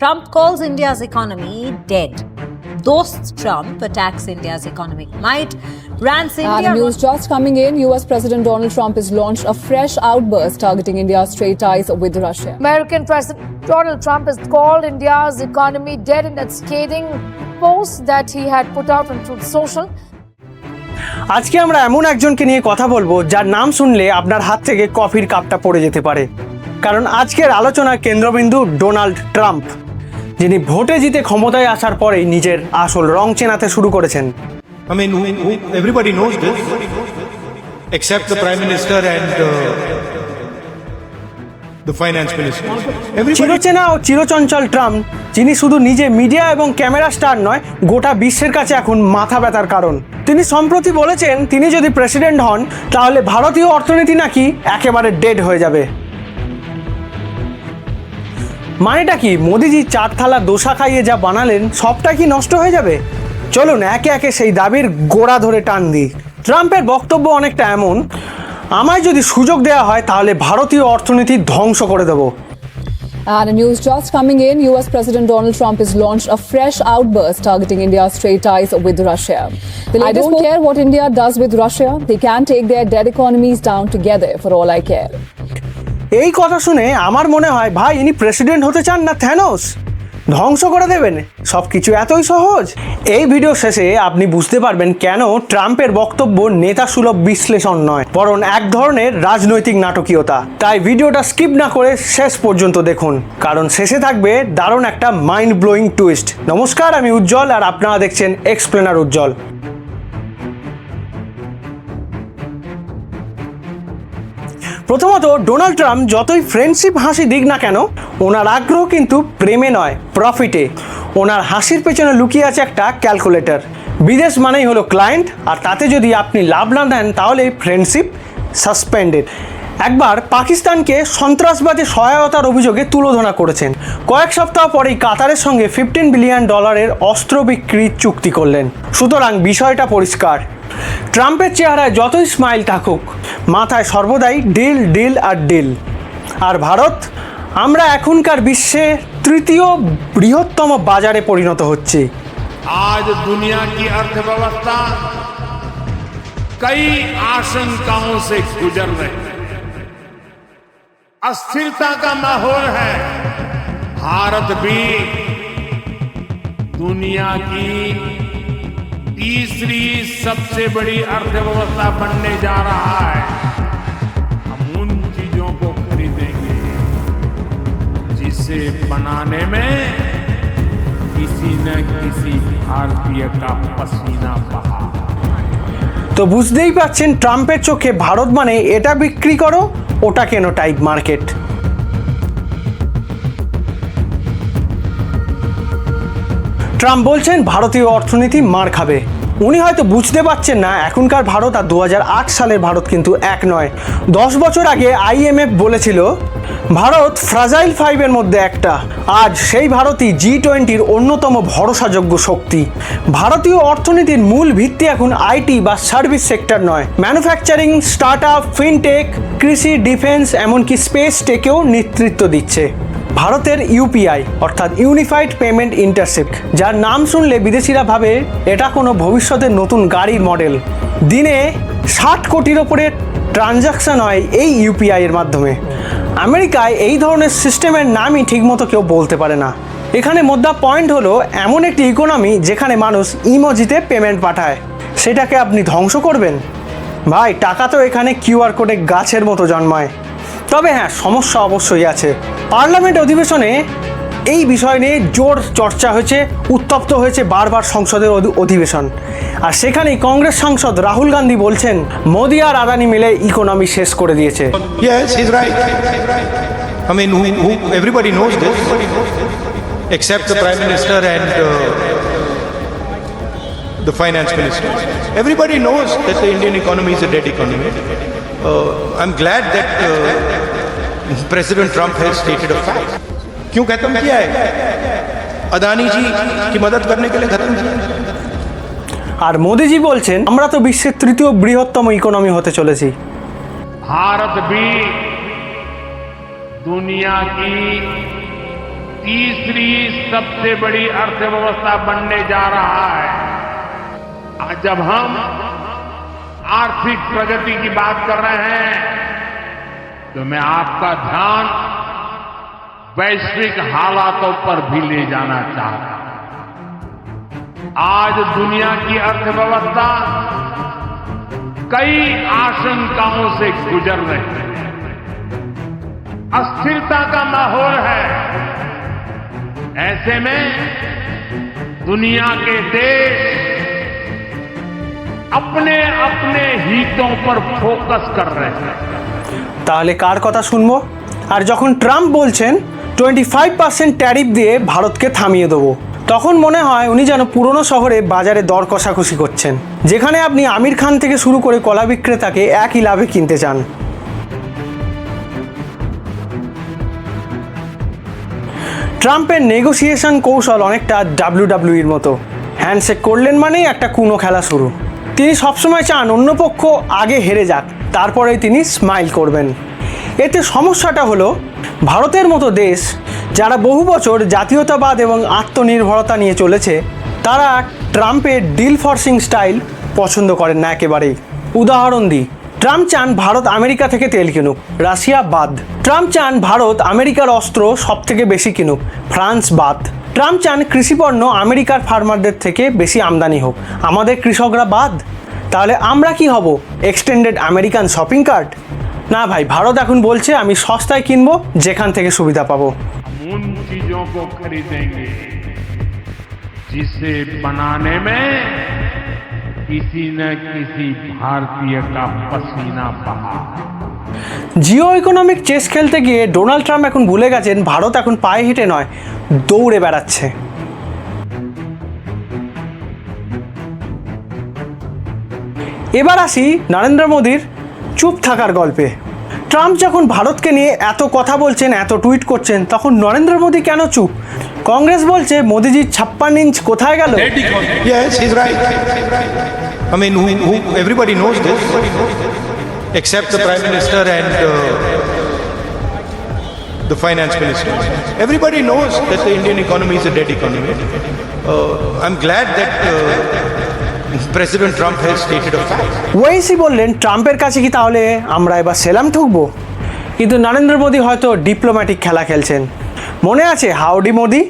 Trump calls India's economy dead. Dost Trump attacks India's economic might, rants India. And news just coming in, US President Donald Trump has launched a fresh outburst targeting India's trade ties with Russia. American President Donald Trump has called India's economy dead in that scathing post that he had put out on Truth Social. আজকে আমরা এমন একজনকে নিয়ে কথা বলব যার নাম শুনলে আপনার হাত থেকে কফির কাপটা পড়ে যেতে পারে কারণ আজকের আলোচনার কেন্দ্রবিন্দু ডোনাল্ড ট্রাম্প যিনি ভোটে জিতে ক্ষমতায় আসার পরেই নিজের আসল রং চেনাতে শুরু করেছেন। I mean, who, who, everybody knows this, except the Prime Minister and uh, the Finance Minister. Everybody, চিরচেনা ও চিরচঞ্চল ট্রাম্প যিনি শুধু নিজে মিডিয়া এবং ক্যামেরা স্টার নয় গোটা বিশ্বের কাছে এখন মাথা ব্যথার কারণ। তিনি সম্প্রতি বলেছেন তিনি যদি প্রেসিডেন্ট হন তাহলে ভারতীয় অর্থনীতি নাকি একেবারে ডেড হয়ে যাবে। মানেটা কি মোদিজি চার থালা দোসা খাইয়ে যা বানালেন সবটা কি নষ্ট হয়ে যাবে চলুন একে একে সেই দাবির গোড়া ধরে টান দিই ট্রাম্পের বক্তব্য অনেকটা এমন আমায় যদি সুযোগ দেওয়া হয় তাহলে ভারতীয় অর্থনীতি ধ্বংস করে দেবো And news just coming in, US President Donald Trump has launched a fresh outburst targeting India's trade ties with Russia. The I don't care what India does with Russia, they can take their dead economies down together for all I care. এই কথা শুনে আমার মনে হয়, ভাই, ইনি president হতে চান না থ্যানোস ধ্বংস করে দেবেন। সব কিছু এতই সহজ? এই ভিডিও শেষে আপনি বুঝতে পারবেন কেন ট্রাম্পের বক্তব্য নেতা সুলভ বিশ্লেষণ নয়, বরং এক ধরনের রাজনৈতিক নাটকীয়তা। তাই ভিডিওটা স্কিপ না করে শেষ পর্যন্ত দেখুন, কারণ শেষে থাকবে দারুণ একটা মাইন্ড ব্লোয়িং টুইস্ট নমস্কার, আমি উজ্জ্বল, আর আপনারা দেখছেন এক্সপ্লেনার উজ্জ্বল। প্রথমত, ডোনাল্ড ট্রাম্প যতই ফ্রেন্ডশিপ হাসি দিক না কেন, ওনার আগ্রহ কিন্তু প্রেমে নয়, প্রফিটে। ওনার হাসির পেছনে লুকিয়ে আছে একটা ক্যালকুলেটর। বিদেশ মানেই হলো ক্লায়েন্ট, আর তাতে যদি আপনি লাভ না দেন, তাহলে ফ্রেন্ডশিপ সাসপেন্ডেড। একবার পাকিস্তানকে সন্ত্রাসবাদে সহায়তার অভিযোগে তুলোধনা করেছেন। কয়েক সপ্তাহ পরেই কাতারের সঙ্গে ফিফটিন বিলিয়ন ডলারের অস্ত্র বিক্রির চুক্তি করলেন। সুতরাং বিষয়টা পরিষ্কার। ট্রাম্পের চেহারায় যতই স্মাইল থাকুক মাথায় সর্বদাই ডিল ডিল আর ডিল আর ভারত আমরা এখনকার বিশ্বে তৃতীয় বৃহত্তম বাজারে পরিণত হচ্ছে आज दुनिया की अर्थव्यवस्था कई आशंकाओं से गुजर रही है अस्थिरता का माहौल है भारत भी दुनिया की तीसरी सबसे बड़ी अर्थव्यवस्था बनने जा रहा है हम उन चीजों को खरीदेंगे जिसे बनाने में किसी न किसी भारतीय का पसीना बहा তো বুঝতেই পাচ্ছেন ট্রাম্পের চোখে ভারত মানে এটা বিক্রি করো ওটা কেন টাইপ মার্কেট ট্রাম্প বলছেন ভারতীয় অর্থনীতি মার খাবে। উনি হয়তো বুঝতে পারছেন না এখনকার ভারত আর দু সালের ভারত কিন্তু এক নয়। দশ বছর আগে আইএমএফ বলেছিল, ভারত ফ্রাজাইল ফাইভের মধ্যে একটা। আজ সেই ভারতই জি টোয়েন্টির অন্যতম ভরসাযোগ্য শক্তি। ভারতীয় অর্থনীতির মূল ভিত্তি এখন আইটি বা সার্ভিস সেক্টর নয়। ম্যানুফ্যাকচারিং স্টার্ট আপ ফিনটেক, কৃষি, ডিফেন্স, এমনকি স্পেস টেকেও নেতৃত্ব দিচ্ছে। ভারতের ইউপিআই, অর্থাৎ ইউনিফাইড পেমেন্ট ইন্টারসেপ্ট যার নাম শুনলে বিদেশিরা ভাবে এটা কোনো ভবিষ্যতের নতুন গাড়ির মডেল। দিনে ষাট কোটির ওপরে ট্রানজাকশন হয় এই ইউপিআই এর মাধ্যমে। আমেরিকায় এই ধরনের সিস্টেমের নামই ঠিকমতো কেউ বলতে পারে না। এখানে মোদ্দা পয়েন্ট হলো, এমন একটি ইকোনমি যেখানে মানুষ ইমোজিতে পেমেন্ট পাঠায়। সেটাকে আপনি ধ্বংস করবেন? ভাই, টাকা তো এখানে কিউআর কোডে গাছের মতো জন্মায়। তবে হ্যাঁ সমস্যা অবশ্যই আছে পার্লামেন্ট অধিবেশনে এই বিষয় নিয়ে জোর চর্চা হয়েছে, উত্তপ্ত হয়েছে বারবার সংসদের অধিবেশন আর সেখানেই কংগ্রেস সাংসদ রাহুল গান্ধী বলছেন, মোদি আর আদানি মিলে ইকোনমি শেষ করে দিয়েছে The finance minister. Everybody knows that the Indian economy is a dead economy. Uh, I'm glad that uh, President Trump has stated a fact. क्यों खत्म किया है अदानी जी की मदद करने के लिए खत्म किया है। আর মোদিজি বলছেন আমরা তো বিশ্বের তৃতীয় বৃহত্তম ইকোনমি হতে চলেছি भारत भी दुनिया की तीसरी सबसे बड़ी अर्थव्यवस्था बनने जा रहा है आज जब हम आर्थिक प्रगति की बात कर रहे हैं तो मैं आपका ध्यान वैश्विक हालातों पर भी ले जाना चाहता हूँ। आज दुनिया की अर्थव्यवस्था कई आशंकाओं से गुजर रही है। अस्थिरता का माहौल है। ऐसे में दुनिया के देश अपने अपने हितों पर फोकस कर रहे हैं তাহলে কার কথা শুনবো আর যখন ট্রাম্প বলছেন টোয়েন্টি ফাইভ পার্সেন্ট ট্যারিফ দিয়ে ভারতকে থামিয়ে দেবো তখন মনে হয় উনি যেন পুরনো শহরে বাজারে দর কষাকষি করছেন যেখানে আপনি আমির খান থেকে শুরু করে কলা বিক্রেতাকে একই লাভে কিনতে চান ট্রাম্পের নেগোসিয়েশন কৌশল অনেকটা ডাব্লিউডাব্লিউইর মতো হ্যান্ডশেক করলেন মানেই একটা কুনো খেলা শুরু তিনি সবসময় চান অন্য পক্ষ আগে হেরে যাক, তারপরেই তিনি স্মাইল করবেন। এতে সমস্যাটা হলো, ভারতের মতো দেশ যারা বহু বছর জাতীয়তাবাদ এবং আত্মনির্ভরতা নিয়ে চলেছে, তারা ট্রাম্পের ডিল ফর্সিং স্টাইল পছন্দ করেন না একেবারেই। উদাহরণ দিই, ট্রাম্প চান ভারত আমেরিকা থেকে তেল কিনুক, রাশিয়া বাদ। ট্রাম্প চান ভারত আমেরিকার অস্ত্র সব থেকে বেশি কিনুক, ফ্রান্স বাদ। ট্রাম্প চান কৃষিপণ্য আমেরিকার ফার্মারদের থেকে বেশি আমদানি হোক আমাদের কৃষকরা বাদ তাহলে আমরা কি হব এক্সটেন্ডেড আমেরিকান শপিং কার্ট না ভাই ভারত এখন বলছে আমি সস্তায় কিনবো যেখান থেকে সুবিধা পাবো हम उन चीजों को खरीदेंगे जिसे बनाने में किसी न किसी भारतीय का पसीना बहा জিও ইকোনমিক চেস খেলতে গিয়ে ডোনাল্ড ট্রাম্প এখন ভুলে গেছেন ভারত এখন পায়ে হেঁটে নয় দৌড়ে বেড়াচ্ছে। এবার আসি নরেন্দ্র মোদীর চুপ থাকার গল্পে। ট্রাম্প যখন ভারতকে নিয়ে এত কথা বলছেন এত টুইট করছেন তখন নরেন্দ্র মোদী কেন চুপ? কংগ্রেস বলছে মোদিজির ছাপ্পান্ন ইঞ্চ কোথায় গেল. I mean, who, who, everybody the Finance Minister. Everybody knows that the Indian economy is a dead economy. Uh, I'm glad that uh, President Trump has stated a fact. ওয়েসি বললেন ট্রাম্পের কাছে কি তাহলে আমরা এবার সেলাম ঠুকবো কিন্তু নরেন্দ্র মোদী হয়তো ডিপ্লোম্যাটিক খেলা খেলছেন মনে আছে হাউডি মোদি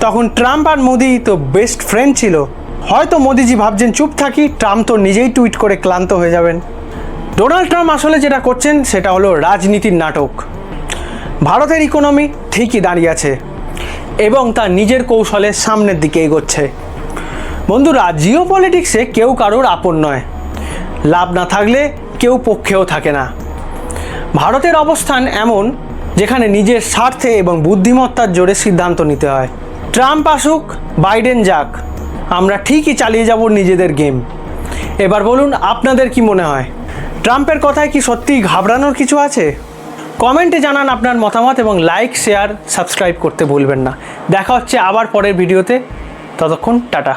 তখন ট্রাম্প আর মোদি তো বেস্ট ফ্রেন্ড ছিল। হয়তো মোদিজি ভাবছেন, চুপ থাকি। ট্রাম্প তো নিজেই টুইট করে ক্লান্ত হয়ে যাবেন। ডোনাল্ড ট্রাম্প আসলে যেটা করছেন, সেটা হলো রাজনীতির নাটক। ভারতের ইকোনমি ঠিকই দাঁড়িয়ে আছে এবং তার নিজের কৌশলে সামনের দিকে এগোচ্ছে। বন্ধুরা জিও পলিটিক্সে কেউ কারোর আপন নয়। লাভ না থাকলে কেউ পক্ষেও থাকে না। ভারতের অবস্থান এমন, যেখানে নিজের স্বার্থে এবং বুদ্ধিমত্তার জোরে সিদ্ধান্ত নিতে হয়। ট্রাম্প আসুক, বাইডেন যাক, আমরা ঠিকই চালিয়ে যাব নিজেদের গেম। এবার বলুন, আপনাদের কি মনে হয়? ট্রাম্পের কথায় কি সত্যিই ঘাবড়ানোর কিছু আছে? কমেন্টে জানান আপনার মতামত এবং লাইক, শেয়ার, সাবস্ক্রাইব করতে ভুলবেন না। দেখা হচ্ছে আবার পরের ভিডিওতে। ততক্ষণ টাটা।